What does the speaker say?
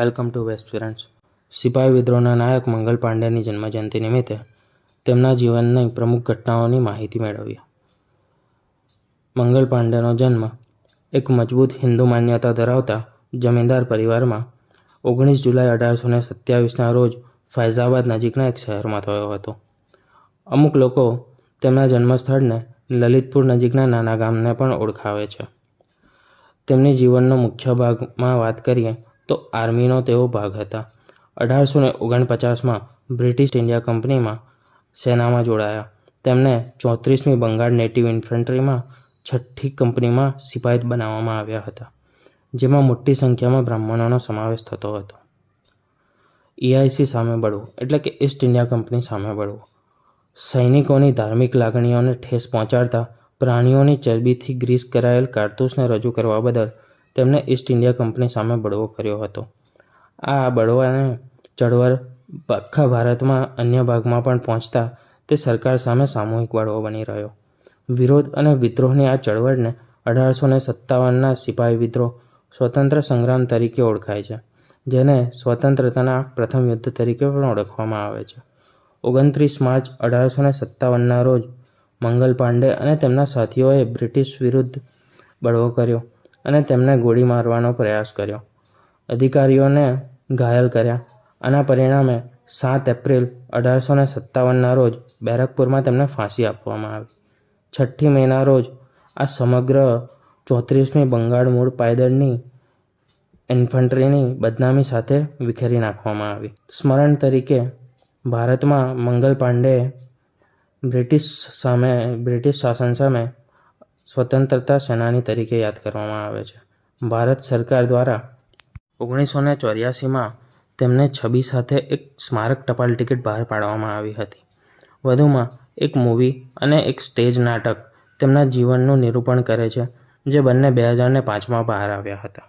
Welcome to west friends. સિપાહી વિદ્રોહના નાયક મંગલ પાંડેની જન્મજયંતિ નિમિત્તે તેમના જીવનની પ્રમુખ ઘટનાઓની માહિતી મેળવીએ મંગલ પાંડેનો જન્મ એક મજબૂત હિન્દુ માન્યતા ધરાવતા જમીનદાર પરિવારમાં ઓગણીસ જુલાઈ અઢારસો ને સત્યાવીસના રોજ ફૈઝાબાદ નજીકના એક શહેરમાં થયો હતો. અમુક લોકો તેમના જન્મસ્થળને લલિતપુર નજીકના નાના ગામને પણ ઓળખાવે છે. તેમની જીવનનો મુખ્ય ભાગમાં વાત કરીએ તો આર્મીનો તેઓ ભાગ હતા. અઢારસો ને ઓગણપચાસમાં બ્રિટિશ ઇન્ડિયા કંપનીમાં સેનામાં જોડાયા. તેમને ચોત્રીસમી બંગાળ નેટિવ ઇન્ફન્ટ્રીમાં છઠ્ઠી કંપનીમાં સિપાહિત બનાવવામાં આવ્યા હતા, જેમાં મોટી સંખ્યામાં બ્રાહ્મણોનો સમાવેશ થતો હતો. ઈઆઈસી સામે બળવું, એટલે કે ઈસ્ટ ઇન્ડિયા કંપની સામે બળવું. સૈનિકોની ધાર્મિક લાગણીઓને ઠેસ પહોંચાડતા પ્રાણીઓની ચરબીથી ગ્રીસ કરાયેલ કારતૂસને રજૂ કરવા બદલ તેમણે ઈસ્ટ ઇન્ડિયા કંપની સામે બળવો કર્યો હતો. આ બળવાને ચળવળ આખા ભારતમાં અન્ય ભાગમાં પણ પહોંચતા તે સરકાર સામે સામૂહિક બળવો બની રહ્યો. વિરોધ અને વિદ્રોહની આ ચળવળને અઢારસો ને સત્તાવનના સિપાહી વિદ્રોહ સ્વતંત્ર સંગ્રામ તરીકે ઓળખાય છે, જેને સ્વતંત્રતાના પ્રથમ યુદ્ધ તરીકે પણ ઓળખવામાં આવે છે. ઓગણત્રીસ માર્ચ અઢારસો ને સત્તાવનના રોજ મંગલ પાંડે અને તેમના સાથીઓએ બ્રિટિશ વિરુદ્ધ બળવો કર્યો. અને તેમને ગોળી મારવાનો પ્રયાસ કર્યો. અધિકારીઓને ઘાયલ કર્યા. આના પરિણામે સાત એપ્રિલ અઢારસો ને સત્તાવનના રોજ બેરકપુરમાં તેમને ફાંસી આપવામાં આવી. છઠ્ઠી મેના રોજ આ સમગ્ર ચોત્રીસમી બંગાળ મૂળ પાયદળની ઇન્ફન્ટ્રીની બદનામી સાથે વિખેરી નાખવામાં આવી. સ્મરણ તરીકે ભારતમાં મંગલ પાંડેએ બ્રિટિશ સામે, બ્રિટિશ શાસન સામે સ્વતંત્રતા સેનાની તરીકે યાદ કરવામાં આવે છે. ભારત સરકાર દ્વારા ઓગણીસો ને ચોર્યાસીમાં તેમને છબી સાથે એક સ્મારક ટપાલ ટિકિટ બહાર પાડવામાં આવી હતી. વધુમાં, એક મૂવી અને એક સ્ટેજ નાટક તેમના જીવનનું નિરૂપણ કરે છે, જે બંને બે હજાર ને પાંચમાં બહાર આવ્યા હતા.